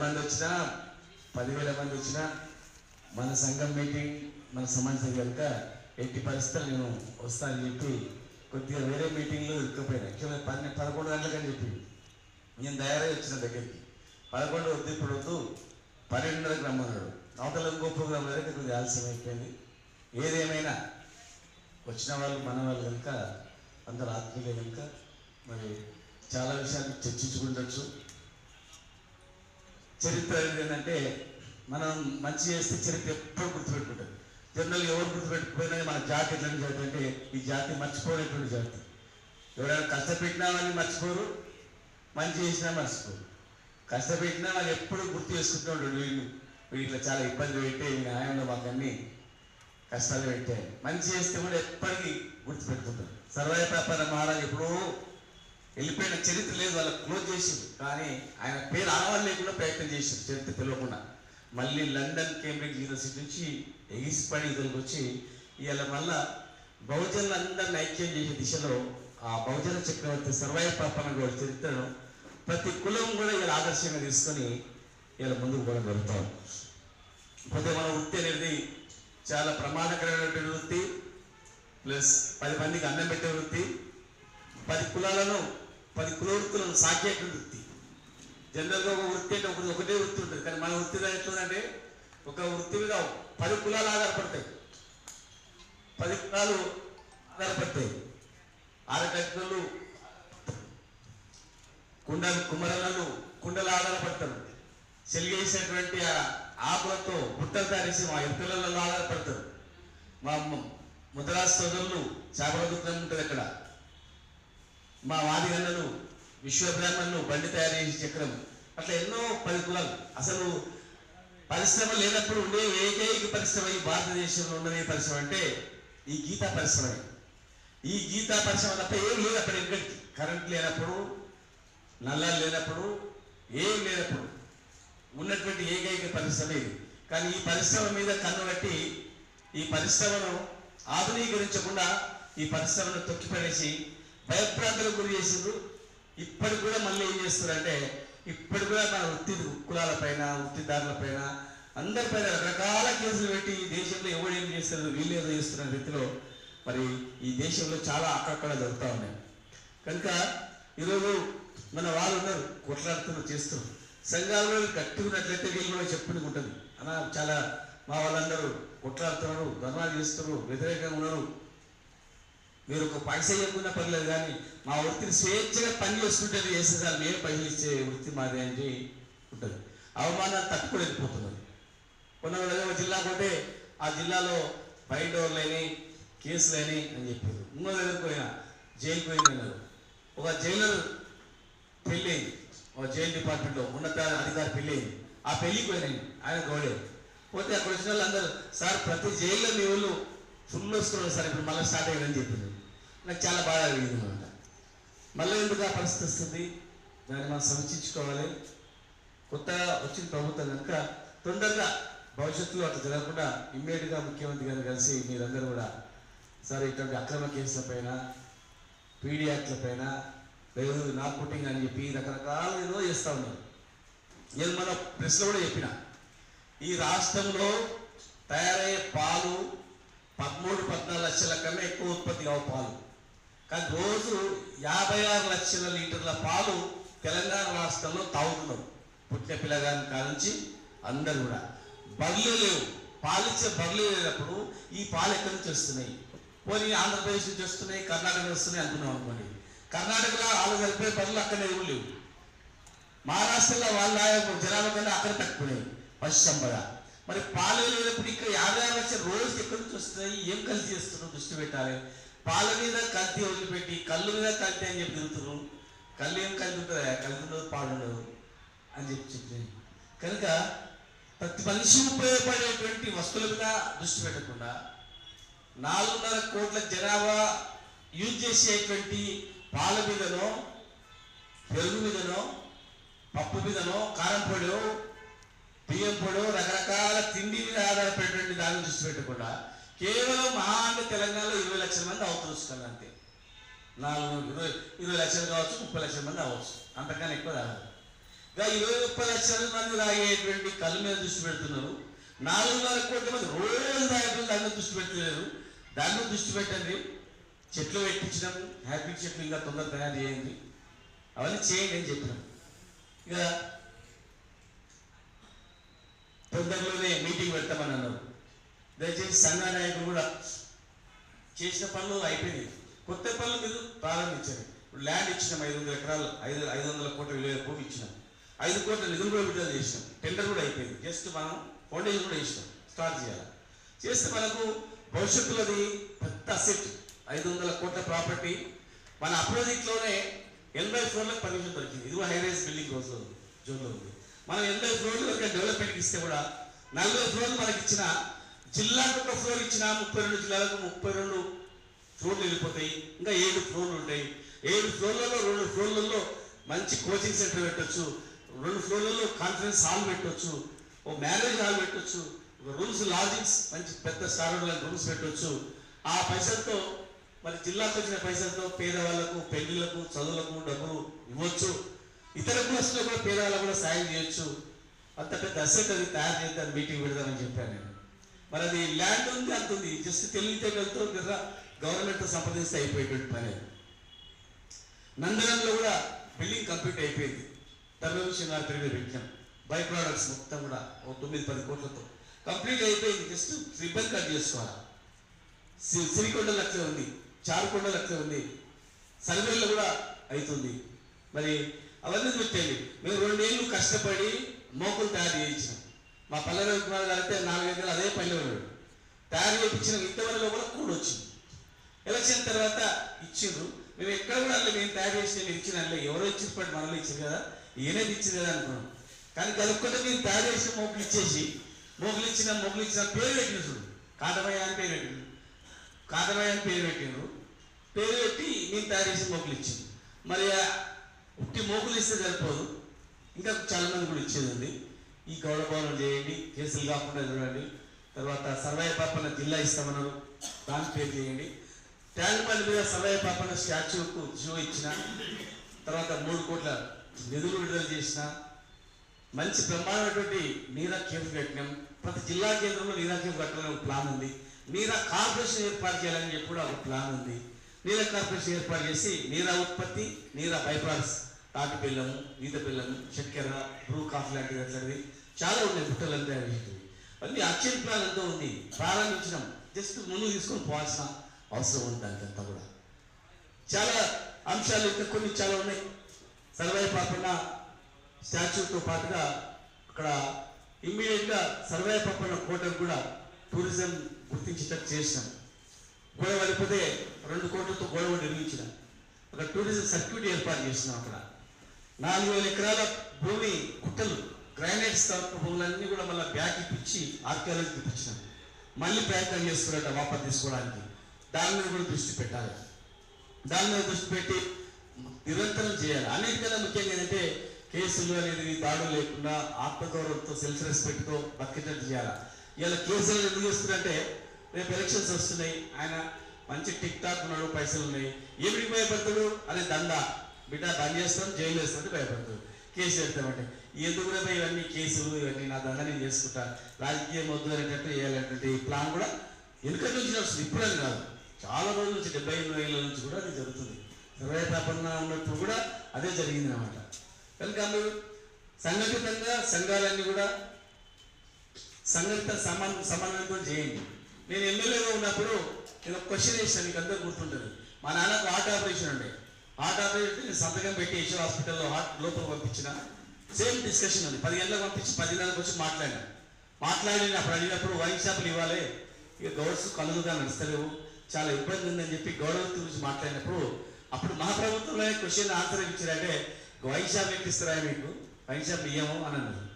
మంది వచ్చినా పదివేల మంది వచ్చినా మన సంఘం మీటింగ్ మన సమాజం కనుక ఎట్టి పరిస్థితులు నేను వస్తానని చెప్పి కొద్దిగా వేరే మీటింగ్లో ఇరుక్కుపోయినా. యాక్చువల్గా పన్నె పదకొండు గంటలకని చెప్పి. నేను తయారై వచ్చిన దగ్గరికి. పదకొండు వద్దు ఇప్పుడు వద్దు. పన్నెండున్నరకు రమ్మన్నాడు అవతల ఇంకో ప్రోగ్రాం వరకు కొద్దిగా ఆలస్యం అయిపోయింది. ఏదేమైనా వచ్చిన వాళ్ళు మన వాళ్ళు కనుక అందరు ఆత్మీయులే కనుక మరి చాలా విషయాలు చర్చించుకుంటచ్చు చరిత్ర ఏంటంటే మనం మంచి చేస్తే చరిత్ర ఎప్పుడు గుర్తుపెట్టుకుంటుంది. జనరల్ ఎవరు గుర్తుపెట్టుకుపోయినా మన జాతి ఎట్లా జాతి అంటే ఈ జాతి మర్చిపోయినటువంటి జాతి. ఎవరైనా కష్టపెట్టినా వాళ్ళని మర్చిపోరు మంచి చేసినా మర్చిపోరు. కష్టపెట్టినా వాళ్ళు ఎప్పుడు గుర్తు చేసుకుంటూ ఉంటాడు వీళ్ళు. వీళ్ళు చాలా ఇబ్బంది పెట్టే ఈ న్యాయంలో మాకన్నీ కష్టాలు పెట్టాయి మంచి చేస్తే కూడా ఎప్పటికీ గుర్తుపెట్టుకుంటారు. సర్వాయ వ్యాపార మహారాజు ఎప్పుడూ వెళ్ళిపోయిన చరిత్ర లేదు వాళ్ళకి క్లోజ్ చేసింది. కానీ ఆయన పేరు ఆడవాళ్ళు లేకుండా ప్రయత్నం చేసింది చరిత్ర తెలియకుండా మళ్ళీ లండన్ కేంబ్రిడ్జ్ యూనివర్సిటీ నుంచి ఎగిసిపడి ఇతరులకు వచ్చి ఇవాళ మళ్ళా బహుజనులందరిని ఐక్యం చేసే దిశలో ఆ బహుజన చక్రవర్తి సర్వాయ పాపన చరిత్రను ప్రతి కులం కూడా ఇలా ఆదర్శంగా తీసుకొని ఇలా ముందుకు పోవడం జరుగుతాం పోతే మన వృత్తి అనేది చాలా ప్రమాదకరమైనటువంటి వృత్తి ప్లస్ పది మందికి అన్నం పెట్టే వృత్తి పది కులాలను పది కుల వృత్తులను వృత్తి. జనరల్గా ఒక వృత్తి అంటే ఒకటి ఒకటే వృత్తి ఉంటుంది. కానీ మన వృత్తి ఎట్లుందంటే ఒక వృత్తి మీద పది కులాలు ఆధారపడతాయి. పది కులాలు ఆధారపడతాయి. ఆరకట్టులు కుండ కుమ్మరలను కుండలు ఆధారపడతారు. చెలిగేసినటువంటి ఆ ఆకులతో బుట్టలు తయారేసి మా ఎత్తులలో ఆధారపడతారు. మా ముద్రా సోదరులు చేపల దుఃఖం ఉంటుంది అక్కడ. మా వాదిగన్నను విశ్వబ్రాహ్మణులు బండి తయారు చేసే చక్రం. అట్లా ఎన్నో పది కులాలు అసలు పరిశ్రమ లేనప్పుడు ఉండే ఏకైక పరిశ్రమ ఈ భారతదేశంలో ఉండే పరిశ్రమ అంటే ఈ గీతా పరిశ్రమ ఈ గీతా పరిశ్రమ తప్ప ఏం లేదు అక్కడ ఎక్కడికి. కరెంట్ లేనప్పుడు నల్లాలు లేనప్పుడు ఏం లేనప్పుడు ఉన్నటువంటి ఏకైక పరిశ్రమ ఇది. కానీ ఈ పరిశ్రమ మీద కన్ను కట్టి ఈ పరిశ్రమను ఆధునీకరించకుండా ఈ పరిశ్రమను తొక్కిపడేసి భయప్రాంతలకు గురి చేసిండ్రు. ఇప్పటికి కూడా మళ్ళీ ఏం చేస్తున్నారంటే ఇప్పటికి కూడా మన వృత్తి కులాల పైన వృత్తిదారుల పైన అందరిపైన రకరకాల కేసులు పెట్టి ఈ దేశంలో ఎవరు ఏం చేస్తారు వీళ్ళు ఏదో చేస్తున్న రీతిలో మరి ఈ దేశంలో చాలా అక్కడక్కడ జరుగుతూ ఉన్నాయి. కనుక ఈరోజు మన వాళ్ళు ఉన్నారు కొట్లాడుతున్నారు చేస్తున్నారు. సంఘాలలో కట్టుకున్నట్లయితే ఉన్నట్లయితే వీళ్ళు కూడా చెప్పుకుని ఉంటుంది అలా చాలా మా వాళ్ళందరూ కొట్లాడుతున్నారు ధర్నాలు చేస్తున్నారు వ్యతిరేకంగా ఉన్నారు. మీరు ఒక పైసా ఇవ్వకుండా పర్లేదు కానీ మా వృత్తిని స్వేచ్ఛగా పని చేసుకుంటే చేసేదాన్ని మేము పైసలు ఇచ్చే వృత్తి మాది అని ఉంటుంది అవమానాలు తట్టుకోలేకపోతున్నారు. కొన్ని ఒక జిల్లా పోతే ఆ జిల్లాలో బయట లేని కేసులేని అని చెప్పారు. ఇంకో దగ్గరికి పోయినా జైలు పోయింది ఒక జైలర్ పెళ్ళి ఒక జైలు డిపార్ట్మెంట్లో ఉన్నత అధికారి పెళ్ళి ఆ పెళ్ళికి పోయినాయి. ఆయన గౌడే. పోతే అక్కడ వచ్చిన వాళ్ళందరూ సార్ ప్రతి జైల్లో మీ వాళ్ళు ఫుల్ వస్తున్నారు సార్ ఇప్పుడు మళ్ళీ స్టార్ట్ అయ్యారని చెప్పింది నాకు చాలా బాగా కలిగింది అనమాట మళ్ళీ ఎందుకు ఆ పరిస్థితి వస్తుంది? దాన్ని మనం సమీక్షించుకోవాలి. కొత్తగా వచ్చిన ప్రభుత్వం కనుక తొందరగా భవిష్యత్తులో అట్లా జరగకుండా ఇమ్మీడియట్గా ముఖ్యమంత్రి గారిని కలిసి మీరందరూ కూడా సార్ ఇటువంటి అక్రమ కేసుల పైన పీడీ యాక్ట్ల పైన లేదు నార్కోటింగ్ అని చెప్పి రకరకాల ఏదో చేస్తూ ఉన్నారు. నేను మన ప్రెస్లో కూడా చెప్పిన ఈ రాష్ట్రంలో తయారయ్యే పాలు పదమూడు పద్నాలుగు లక్షల కన్నా ఎక్కువ ఉత్పత్తి కావు పాలు. కానీ రోజు యాభై ఆరు లక్షల లీటర్ల పాలు తెలంగాణ రాష్ట్రంలో తాగుతున్నాం పుట్టిన పిల్లగాని కానించి అందరు కూడా. బర్రెలు లేవు. పాలిచ్చే బర్రెలు లేనప్పుడు ఈ పాలు ఎక్కడి నుంచి వస్తున్నాయి? పోనీ ఆంధ్రప్రదేశ్ నుంచి వస్తున్నాయి కర్ణాటక నుంచి వస్తున్నాయి అనుకున్నాం అనుకోండి. కర్ణాటకలో వాళ్ళు కలిపే బర్లు అక్కడ ఏమి లేవు. మహారాష్ట్రలో వాళ్ళ జనాభా కన్నా అక్కడ తక్కువనే. పశు సంపద మరి పాలు లేనప్పుడు ఇక్కడ యాభై ఆరు లక్షల రోజు ఎక్కడి నుంచి వస్తున్నాయి? ఏం కలిసి చేస్తున్నాం దృష్టి పెట్టాలి. పాల మీద కల్తీ వదిలిపెట్టి కళ్ళు మీద కల్తీ అని చెప్పి తిరుగుతున్నారు కళ్ళు ఏం కలిసి ఉంటుందా? కలిసి ఉండదు పాలు అని చెప్పి చెప్పి కనుక ప్రతి మనిషి ఉపయోగపడేటువంటి వస్తువుల మీద దృష్టి పెట్టకుండా నాలుగున్నర కోట్ల జనాభా యూజ్ చేసేటువంటి పాల మీదనో పెరుగు మీదనో పప్పు మీదనో కారం పొడిలో బియ్యం పొడి రకరకాల తిండి మీద ఆధారపడేటువంటి దాన్ని దృష్టి పెట్టకుండా కేవలం మహా అంటే తెలంగాణలో ఇరవై లక్షల మంది అవతరుస్తున్నారు అంతే. నాలుగు ఇరవై ఇరవై లక్షలు కావచ్చు ముప్పై లక్షల మంది అవ్వచ్చు. అంతకన్నా ఎక్కువ కాదు. ఇంకా ఇరవై ముప్పై లక్షల మంది తాగేటువంటి కళ్ళు మీద దృష్టి పెడుతున్నారు. నాలుగున్నర కోట్ల మంది రోజు తాగేటువంటి దాని మీద దృష్టి పెట్టలేదు. దాని మీద దృష్టి పెట్టండి. చెట్లు పెట్టించడం హ్యాపీ చెట్లు ఇంకా తొందరగా తయారు చేయండి. అవన్నీ చేయండి అని చెప్పినాం. ఇక తొందరలోనే మీటింగ్ పెడతామని అన్నారు. దయచేసి సంఘ నాయకులు కూడా చేసిన పనులు అయిపోయినాయి. కొత్త పనులు మీరు ప్రారంభించారు ఇప్పుడు ల్యాండ్ ఇచ్చినాం ఐదు వందల ఎకరాలు ఐదు ఐదు వందల కోట్ల విలువ భూమి ఇచ్చినాం. ఐదు కోట్ల నిధులు కూడా విడుదల చేసినాం. టెండర్ కూడా అయిపోయింది. జస్ట్ మనం ఫౌండేషన్ కూడా ఇచ్చినాం. స్టార్ట్ చేయాలి. చేస్తే మనకు భవిష్యత్తులోది పెద్ద అసెట్ ఐదు వందల కోట్ల ప్రాపర్టీ మన అపోజిట్లోనే ఎనభై ఫ్లోర్లకు పర్మిషన్ దొరికింది. ఇది హై రైజ్ బిల్డింగ్ రోజు జోన్లో ఉంది. మనం ఎనభై ఫ్లోర్లు వరకు డెవలప్మెంట్కి ఇస్తే కూడా నలభై ఫ్లోర్లు మనకి ఇచ్చిన జిల్లాకు ఒక ఫ్లోర్ ఇచ్చిన ముప్పై రెండు జిల్లాలకు ముప్పై రెండు ఫ్లోర్లు వెళ్ళిపోతాయి. ఇంకా ఏడు ఫ్లోర్లు ఉంటాయి. ఏడు ఫ్లోర్లలో రెండు ఫ్లోర్లలో మంచి కోచింగ్ సెంటర్ పెట్టొచ్చు. రెండు ఫ్లోర్లలో కాన్ఫరెన్స్ హాల్ పెట్టవచ్చు ఓ మ్యారేజ్ హాల్ పెట్టొచ్చు. రూమ్స్ లాజింగ్స్ మంచి పెద్ద స్టార్ రూమ్స్ పెట్టవచ్చు ఆ పైసలతో మరి జిల్లాకు వచ్చిన పైసలతో పేదవాళ్ళకు పెళ్ళిళ్ళకు చదువులకు డబ్బులు ఇవ్వచ్చు. ఇతర కులస్తులకు కూడా పేదవాళ్ళకు కూడా సాయం చేయొచ్చు. అంత పెద్ద అసెట్ అది తయారు చేద్దాం మీటింగ్ పెడదామని చెప్పాను నేను. మరి అది ల్యాండ్ ఉంది అంత ఉంది జస్ట్ తెలివితేటలతో కదా గవర్నమెంట్ సంప్రదిస్తే అయిపోయేటువంటి పని నందనంలో కూడా బిల్డింగ్ కంప్లీట్ అయిపోయింది. తమిళ సింగారు తిరిగి పెట్టాం. బై ప్రోడక్ట్స్ మొత్తం కూడా ఓ తొమ్మిది పది కోట్లతో. కంప్లీట్ అయిపోయింది. జస్ట్ రిబ్బన్ కట్ చేసుకోవాలి. సి- సిరికొండ ఉంది. చారుకొండ లెక్క ఉంది. సర్వేలు కూడా అవుతుంది. మరి అవన్నీ పెట్టేది మేము రెండేళ్ళు కష్టపడి మోకులు తయారు చేయించినాం. మా పల్లె కుమార్ గారు నాలుగు నాలుగైదు అదే పల్లె తయారు చేయించిన ఇంతవరకు లోపల కూడా వచ్చింది. ఎలక్షన్ తర్వాత ఇచ్చిండ్రు. మేము ఎక్కడ కూడా మేము తయారు చేసి ఇచ్చిన ఎవరో ఎవరో పట్టు మనలో ఇచ్చింది కదా. ఈయనేది ఇచ్చింది కదా అనుకున్నాం. కానీ కలుపుకుంటే మీరు తయారు చేసిన మొగ్గులు ఇచ్చేసి మొగ్గులు ఇచ్చిన మొగ్గులు ఇచ్చిన పేరు పెట్టిన చూడు. కాటమయ్య అని పేరు పెట్టిండ్రు. కాటమయ్య అని పేరు పెట్టిండ్రు. పేరు పెట్టి మేము తయారు చేసిన మొగ్గులు ఇచ్చింది మరి ఉట్టి మోకులు ఇస్తే సరిపోదు. ఇంకా చాలా మంది కూడా ఇచ్చేది ఉంది. ఈ గౌడ భవనం చేయండి కేసులు కాకుండా చూడండి. తర్వాత సర్వాయ పాపన జిల్లా ఇస్తామన్నారు. దాని పేరు చేయండి. ట్యాంక్ మీద సర్వయ్య పాపన స్టాచ్యూకు జియో ఇచ్చిన. తర్వాత మూడు కోట్ల నిధులు విడుదల చేసిన. మంచి బ్రహ్మాండమైనటువంటి నీరా కేఫ్ కట్టినాం. ప్రతి జిల్లా కేంద్రంలో నీరా కేఫ్ కట్టాలని ఒక ప్లాన్ ఉంది. నీరా కార్పొరేషన్ ఏర్పాటు చేయాలని చెప్పి కూడా ఒక ప్లాన్ ఉంది. నీరా కార్పొరేషన్ ఏర్పాటు చేసి నీరా ఉత్పత్తి నీరా బైపాస్ తాటి బెల్లము ఈత బెల్లము చక్కెర బ్రూ కాఫీ లాంటివి అట్లాంటివి చాలా ఉన్నాయి బుట్టలంతా వీటివి అన్ని యాక్షన్ ప్లాన్ అంతా ఉంది. ప్రారంభించడం జస్ట్ ముందు తీసుకొని పోవాల్సిన అవసరం ఉంది దానికంతా కూడా. చాలా అంశాలు ఇంకా కొన్ని చాలా ఉన్నాయి. సర్వే పాపన్న స్టాచ్యూతో పాటుగా అక్కడ ఇమ్మీడియట్గా సర్వే పాపన్న కోటకు కూడా టూరిజం గుర్తించేటట్టు చేసినాం. గోడ పడిపోతే రెండు కోట్లతో గొడవ నిర్మించిన. ఒక టూరిజం సర్క్యూట్ ఏర్పాటు చేసినాం అక్కడ. నాలుగు వేల ఎకరాల భూమి గుట్టలు. డ్రైనేజ్ స్టాక్ భూములన్నీ కూడా మళ్ళీ బ్యాక్ ఇప్పించి ఆర్కియాలజీకి ఇప్పించినాం మళ్ళీ ప్రయత్నం చేస్తున్నారట వాపస్ తీసుకోవడానికి. దాని మీద కూడా దృష్టి పెట్టాలి. దాని మీద దృష్టి పెట్టి నిరంతరం చేయాలి. అన్నిటికన్నా ముఖ్యంగా ఏంటంటే కేసులు అనేది దాడులు లేకుండా ఆత్మగౌరవంతో సెల్ఫ్ రెస్పెక్ట్తో బతికేటట్టు చేయాలి. ఇలా కేసులు ఎందుకు చేస్తున్నారంటే రేపు ఎలక్షన్స్ వస్తున్నాయి. ఆయన మంచి టిక్ టాక్ ఉన్నాడు పైసలు ఉన్నాయి. ఏమిటి భయపడతాడు? అనే దండ బిడ్డ బంద్ చేస్తాం జైలు వేస్తామంటే భయపడతాడు. కేసు పెడతామంటే ఎందుకు కూడా ఇవన్నీ కేసులు ఇవన్నీ నా దండ నేను చేసుకుంటాను రాజకీయం వద్దు అనేటట్టు చేయాలనేటువంటి ప్లాన్ కూడా వెనుక నుంచి నడుస్తుంది ఇప్పుడని కాదు. చాలా రోజుల నుంచి డెబ్బై ఎనిమిది ఏళ్ళ నుంచి కూడా అది జరుగుతుంది. ఇరవై పేపర్న ఉన్నప్పుడు కూడా అదే జరిగింది అనమాట కనుక అందరూ సంఘటితంగా సంఘాలన్నీ కూడా సంఘటిత సమాన సమన్వయంతో చేయండి. నేను ఎమ్మెల్యేగా ఉన్నప్పుడు నేను ఒక క్వశ్చన్ వేసాను మీకు అందరూ గుర్తుంటుంది. మా నాన్నకు హార్ట్ ఆపరేషన్ ఉండే. హార్ట్ ఆపరేషన్ నేను సంతకం పెట్టి హాస్పిటల్లో హార్ట్ లోపల పంపించిన. సేమ్ డిస్కషన్ ఉంది. పది గంటలకు పంపించి పది గంటలకు వచ్చి మాట్లాడినా. మాట్లాడి అప్పుడు అడిగినప్పుడు వైన్ షాపులు ఇవ్వాలి. ఇక గౌడ్స్ కలుగుగా నడుస్తలేవు. చాలా ఇబ్బంది ఉందని చెప్పి గౌరవత్తి గురించి మాట్లాడినప్పుడు అప్పుడు మా ప్రభుత్వంలో క్వశ్చన్ ఆన్సర్ ఇచ్చారంటే వైన్ షాప్ ఎక్కిస్తారా మీకు? వైన్ షాప్ ఇయ్యము అని అన్నారు.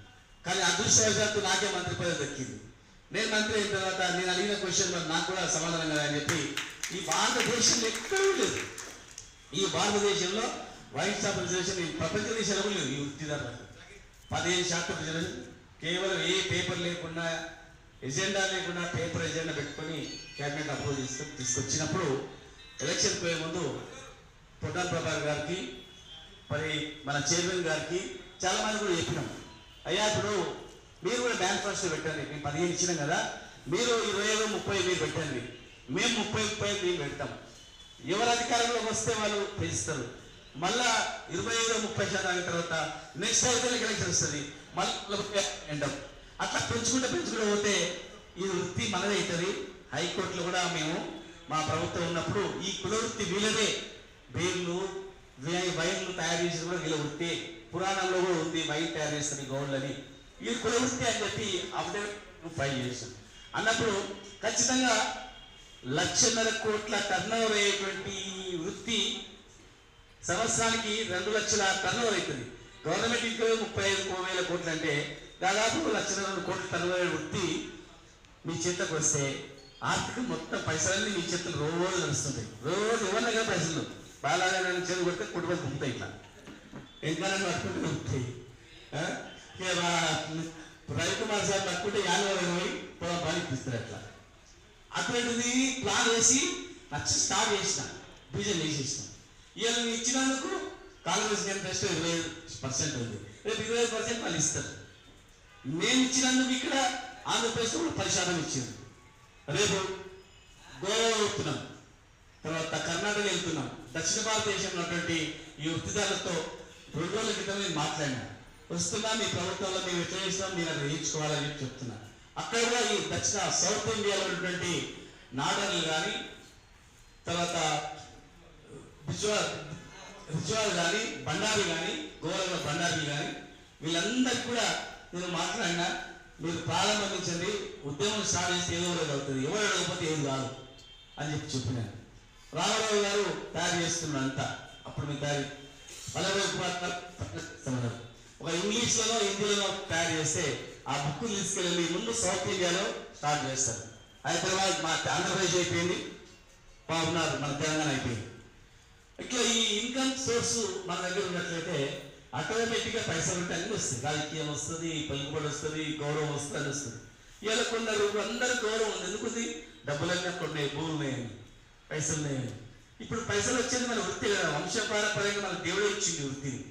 కానీ అదృష్టవశాత్తు నాకే మంత్రి పదవి దక్కింది. నేను మంత్రి అయిన తర్వాత నేను అడిగిన క్వశ్చన్ నాకు కూడా సమాధానం కదా అని చెప్పి ఈ భారతదేశంలో ఎక్కడూ లేదు. ఈ భారతదేశంలో వైస్ షాప్ రిజర్వేషన్ ఈ ప్రపంచ దేశాలకు లేదు ఈ వృత్తిదారులకు పదిహేను శాతం రిజర్వేషన్ కేవలం ఏ పేపర్ లేకుండా ఎజెండా లేకుండా పేపర్ ఎజెండా పెట్టుకొని క్యాబినెట్ అప్రూవ్ చేసుకొని తీసుకొచ్చినప్పుడు ఎలక్షన్ పోయే ముందు పొట్టాన్ ప్రభాకర్ గారికి మరి మన చైర్మన్ గారికి చాలా మంది కూడా చెప్పినాం. అయ్యా ఇప్పుడు మీరు కూడా మేనిఫెస్టో పెట్టండి మేము పదిహేను ఇచ్చినాం కదా మీరు ఇరవై ఐదు ముప్పై మీరు పెట్టండి. మేము ముప్పై ముప్పై మేము పెడతాం. ఎవరు అధికారంలోకి వస్తే వాళ్ళు పెంచుతారు మళ్ళా ఇరవై ఐదు ముప్పై శాతం తర్వాత నెక్స్ట్ అయితే ఎలక్షన్ వస్తుంది. మళ్ళీ ఎండం అట్లా పెంచుకుంటే పెంచుకుంటూ పోతే ఈ వృత్తి మనదే అవుతుంది. హైకోర్టులో కూడా మేము మా ప్రభుత్వం ఉన్నప్పుడు ఈ కుల వృత్తి వీళ్ళదే. బేర్లు వైర్లు తయారు చేసి కూడా వీళ్ళ వృత్తి. పురాణంలో కూడా ఉంది వైర్ తయారు చేస్తుంది గౌడ్లని ఈ కుల వృత్తి అని చెప్పి అఫిడవిట్ ఫైల్ చేస్తుంది అన్నప్పుడు ఖచ్చితంగా లక్షన్నర కోట్ల టర్న్ ఓవర్ అయ్యేటువంటి వృత్తి సంవత్సరానికి రెండు లక్షల టర్నోవర్ అవుతుంది. గవర్నమెంట్ ఇంకో ముప్పై ఐదు వేల కోట్లు అంటే దాదాపు లక్షల రెండు కోట్ల టర్నోవర్ వృత్తి మీ చేతకు వస్తే ఆర్థిక మొత్తం పైసలన్నీ మీ చేతులు రోజు నడుస్తుంటాయి. రోజు ఎవరినగా పైసలు బాలాగా నన్ను చేతి కొడితే కుటుంబం ఉంటాయి ఇట్లా. ఇంకా పట్టుకుంటే దుంపుతాయి ఆ? ఇక మా- రవికుమార్ సార్ పట్టుకుంటే యానవర్ ఇరవై పొలం పాలిపిస్తారు అట్లా. అటువంటిది ప్లాన్ వేసి నచ్చి స్టార్ట్ చేసిన బీజం వేసేసినాం. వీళ్ళని ఇచ్చినందుకు కాంగ్రెస్ ఇంట్రెస్ట్ ఇరవై పర్సెంట్ ఉంది. రేపు ఇరవై పర్సెంట్ వాళ్ళు ఇస్తారు. మేము ఇచ్చినందుకు ఇక్కడ ఆంధ్రప్రదేశ్ కూడా పది శాతం ఇచ్చింది. రేపు గోవా వెళ్తున్నాం. తర్వాత కర్ణాటక వెళ్తున్నాం. దక్షిణ భారతదేశంలో ఉన్నటువంటి ఈ వృత్తిదారులతో రెండు రోజుల క్రితం నేను మాట్లాడినా. వస్తున్నా మీ ప్రభుత్వంలో మేము ఎట్లా చేస్తాం మీరు అక్కడ వేయించుకోవాలని చెప్తున్నా. అక్కడ కూడా ఈ దక్షిణ సౌత్ ఇండియాలో ఉన్నటువంటి నాడర్లు కానీ తర్వాత బిజ్వాల్ బిజ్వాల్ కానీ బండారి కానీ గోరగ బండారి కానీ వీళ్ళందరికీ కూడా నేను మాట్లాడినా మీరు ప్రారంభించండి ఉద్యమం స్టార్ట్ చేస్తే ఏదో రోజు అవుతుంది. ఎవరు అడగకపోతే ఏది కాదు అని చెప్పి చెప్పినాను రామారావు గారు తయారు చేస్తున్నారు అంతా అప్పుడు మీ తయారు పల్లెటూరు కుమార్ ఒక ఇంగ్లీష్లోనో హిందీలోనో తయారు చేస్తే ఆ బుక్ తీసుకెళ్ళి ముందు సౌత్ ఇండియాలో స్టార్ట్ చేస్తారు. హైదరాబాద్ మా ఆంధ్రప్రదేశ్ అయిపోయింది. బాగున్నారు మన తెలంగాణ అయిపోయింది. ఇట్లా ఈ ఇన్కమ్ సోర్స్ మన దగ్గర ఉన్నట్లయితే ఆటోమేటిక్గా పైసలు ఉంటే అన్ని వస్తుంది రాజకీయం వస్తుంది పలుకుబడి వస్తుంది గౌరవం వస్తుంది అని వస్తుంది. ఇలా కొందరు అందరూ గౌరవం ఉంది. ఎందుకుంది? డబ్బులన్నీ అక్కడ ఉన్నాయి భూములు పైసలు ఇప్పుడు పైసలు వచ్చేది మన వృత్తి కదా. వంశపారపరంగా మన దేవుడే ఇచ్చింది వృత్తిని.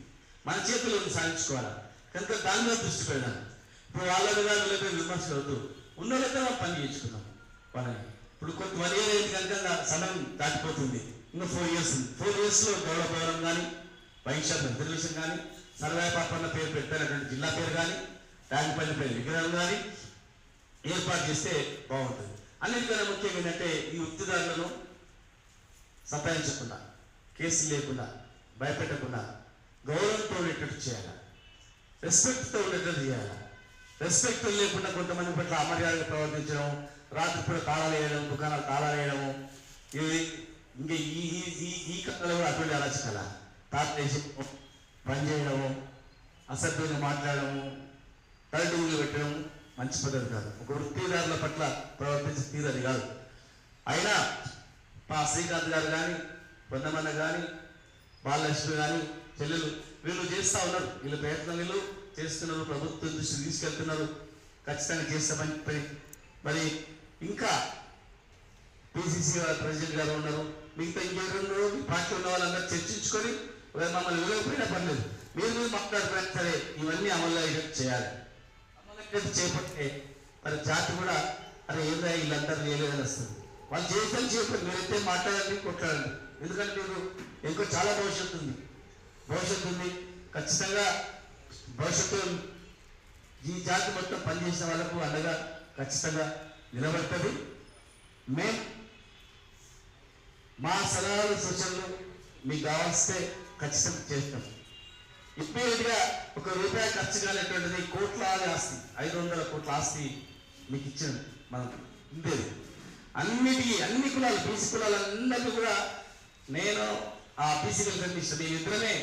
మన చేతిలో సాధించుకోవాలి? కనుక దాని మీద దృష్టి పెడదాం. ఇప్పుడు వాళ్ళ మీద వీళ్ళ విమర్శలు వద్దు ఉన్న మనం పని చేయించుకున్నాం వాళ్ళని ఇప్పుడు కొంత వన్ ఇయర్ అయింది కనుక సమయం దాటిపోతుంది. ఇంకా ఫోర్ ఇయర్స్ ఉంది. ఫోర్ ఇయర్స్లో లో కానీ వైశాఖ షాప్ రిజర్వేషన్ కానీ సర్వేపాపన్న పేరు పెట్టినటువంటి జిల్లా పేరు కానీ ట్యాంక్పల్లి పేరు విగ్రహం కానీ ఏర్పాటు చేస్తే బాగుంటుంది. అన్నిటికన్నా ముఖ్యంగా ఏంటంటే ఈ వృత్తిదారులను సంపాదించకుండా కేసులు లేకుండా భయపెట్టకుండా గౌరవంతో ఉండేటట్టు చేయాలి. రెస్పెక్ట్తో ఉండేటట్టు చేయాలి. రెస్పెక్ట్ లేకుండా కొంతమంది పట్ల అమర్యాదగా ప్రవర్తించడం రాత్రిపూట తాళాలు వేయడం దుకాణాలు తాళాలు వేయడము ఇది ఇంకా ఈ ఈ ఈ ఈ కథలో కూడా అటువంటి అలచకల తాతలేసి పని చేయడము అసభ్యంగా మాట్లాడము తలటూగులు పెట్టడం మంచి పద్ధతి కాదు. ఒక వృత్తిదారుల పట్ల ప్రవర్తించే తీరది కాదు. అయినా మా శ్రీకాంత్ గారు కానీ కొంతమంది కానీ బాలలక్ష్మి కానీ చెల్లెలు వీళ్ళు చేస్తూ ఉన్నారు. వీళ్ళ ప్రయత్నం వీళ్ళు చేస్తున్నారు ప్రభుత్వం దృష్టి తీసుకెళ్తున్నారు. ఖచ్చితంగా చేస్తామని పని. మరి ఇంకా పిసిసి ప్రెసిడెంట్ గారు ఉన్నారు. మిగతా ఇంకెవరు ఉన్నారు మీ పార్టీ ఉన్న వాళ్ళందరూ చర్చించుకొని మమ్మల్ని ఇవ్వకపోయినా పర్లేదు. మీరు మీరు మాట్లాడుకున్నా సరే ఇవన్నీ అమలు అయ్యేటట్టు చేయాలి. అమలు చేపట్టే మరి జాతి కూడా అరే ఏదో వీళ్ళందరూ వేయలేదని వస్తుంది. వాళ్ళు చేస్తాను చెప్పండి మీరైతే మాట్లాడండి కొట్లాడండి. ఎందుకంటే మీరు ఇంకో చాలా భవిష్యత్తు ఉంది. భవిష్యత్తు ఉంది. ఖచ్చితంగా భవిష్యత్తు ఈ జాతి మొత్తం పనిచేసిన వాళ్ళకు అండగా ఖచ్చితంగా నిలబడుతుంది. మేము మా సలహాలు సూచనలు మీకు కావాల్స్తే ఖచ్చితంగా చేస్తాం. ఇమ్మీడియట్గా ఒక రూపాయి ఖర్చు కానటువంటిది కోట్లాది ఆస్తి ఐదు వందల కోట్ల ఆస్తి మీకు ఇచ్చిన మనం ఉండేది. అన్నిటికీ అన్ని కులాలు బీసీ కులాలందరికీ కూడా నేను ఆ బీసీ కమిషన్ మీ ఇద్దరమే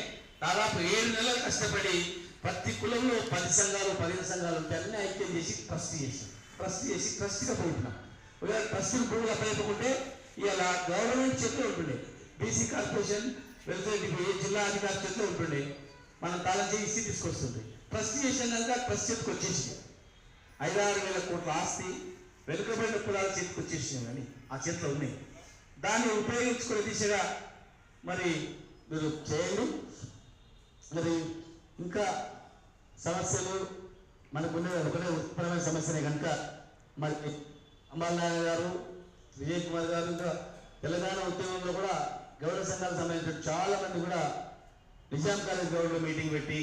దాదాపు ఏడు నెలలు కష్టపడి ప్రతి కులంలో పది సంఘాలు పదిహేను సంఘాలు ఉంటే అన్ని ఐక్యం చేసి ట్రస్ట్ చేశాను ట్రస్ట్ చేసి ట్రస్ట్గా పోతున్నాం. ఒకవేళ ట్రస్ట్ని భూములు అప్పలేకపోతే ఇలా గవర్నమెంట్ చేతిలో ఉంటుండే. బీసీ కార్పొరేషన్ వెల్ఫేర్ డిపో- జిల్లా అధికారి చేతిలో ఉంటుండే. మనం తాళం చేసి తీసుకొస్తుంది ట్రస్ట్ చేసినాక ట్రస్ట్ చేతికి వచ్చేసింది. ఐదారు వేల కోట్ల ఆస్తి వెనుకబడిన కులాల చేతికి వచ్చేసినాయి కానీ ఆ చేతిలో ఉన్నాయి దాన్ని ఉపయోగించుకునే దిశగా మరి మీరు చేయండి. మరి ఇంకా సమస్యలు మనకున్న ఒకటే ఉత్పన్నమైన సమస్యనే కనుక మరి అంబాలనారాయణ గారు విజయ్ కుమార్ గారు ఇంకా తెలంగాణ ఉద్యమంలో కూడా గౌరవ సంఘాలకు సంబంధించిన చాలా మంది కూడా నిజాం కాలేజ్ గ్రౌండ్లో మీటింగ్ పెట్టి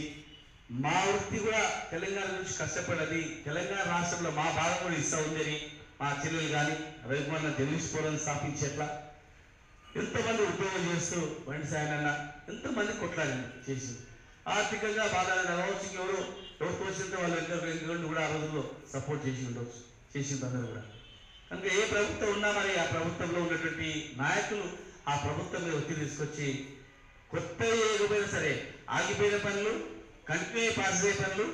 మా వృత్తి కూడా తెలంగాణ నుంచి కష్టపడది. తెలంగాణ రాష్ట్రంలో మా భాగం కూడా ఇస్తా ఉందని మా చెల్లెలు కానీ రవికుమార్ తెలుసుకోవాలని స్థాపించేట్లా ఎంతమంది ఉద్యోగం చేస్తూ బండి సాయనన్న ఎంతమంది కొట్లాడి చేసి ఆర్థికంగా బాధ రావచ్చు ఎవరు ఎవరు తోచితే వాళ్ళు ఎంత కూడా ఆ రోజుల్లో సపోర్ట్ చేసి ఉండవచ్చు చేసింది అందరూ కూడా కనుక ఏ ప్రభుత్వం ఉన్నా మరి ఆ ప్రభుత్వంలో ఉన్నటువంటి నాయకులు ఆ ప్రభుత్వం మీద ఒత్తిడి తీసుకొచ్చి కొత్త ఏకపోయినా సరే ఆగిపోయిన పనులు కంటిన్యూ పాస్ అయ్యే పనులు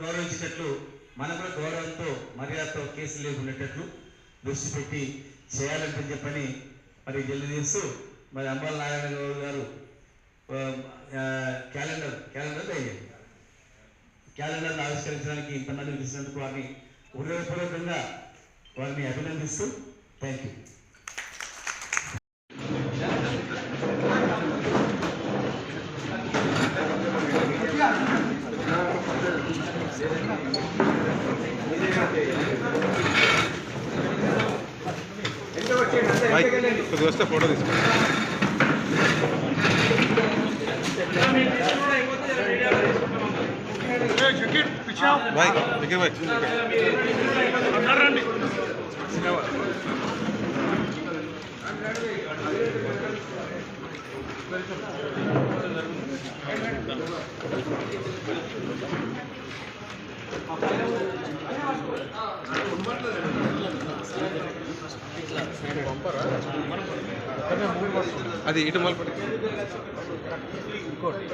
గౌరవించేటట్లు మనం కూడా గౌరవంతో మర్యాదతో కేసులు లేకునేటట్లు దృష్టి పెట్టి చేయాలని చెప్పని మరి తెలియజేస్తూ మరి అంబాల నారాయణ గౌడ్ గారు క్యాలెండర్ క్యాలెండర్ వేయండి క్యాలెండర్ ఆవిష్కరించడానికి ఇంతమంది పిలిచినందుకు వారిని హృదయపూర్వకంగా వారిని అభినందిస్తూ థ్యాంక్ యూ అది ఇటు మలపడి ఇంకోటి